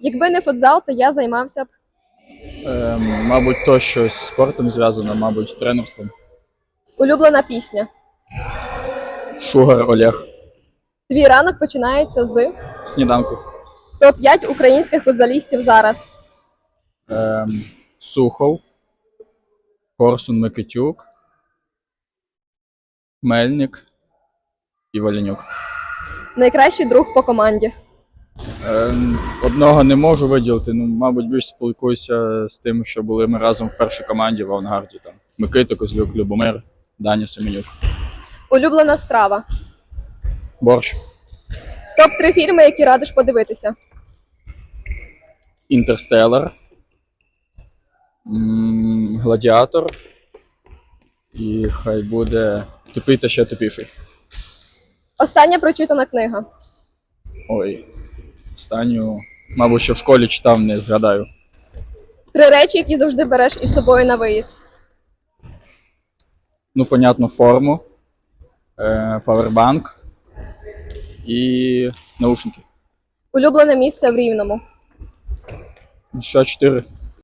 Якби не футзал, то я займався б Ем, мабуть, то щось з спортом зв'язано, мабуть, тренерством. улюблена пісня. Шугар Олег. Твій ранок починається з Сніданку. топ-5 українських футзалістів зараз. Ем, Сухов. Корсун Микитюк. Мельник і Валенюк. Найкращий друг по команді. Ем, одного не можу виділити. Ну, мабуть, більш спілкуюся з тим, що були ми разом в першій команді в авангарді. Там Микита Козлюк, Любомир, Даня Семенюк. Улюблена страва. Борщ. Топ-3 фільми, які радиш подивитися. Інтерстеллар. Гладіатор. І хай буде тупий та ще тупіший. Остання прочитана книга. Ой. Останню, мабуть, що в школі читав, не згадаю. Три речі, які завжди береш із собою на виїзд. Ну, понятно, форму, е, павербанк і наушники. Улюблене місце в Рівному. Ще 4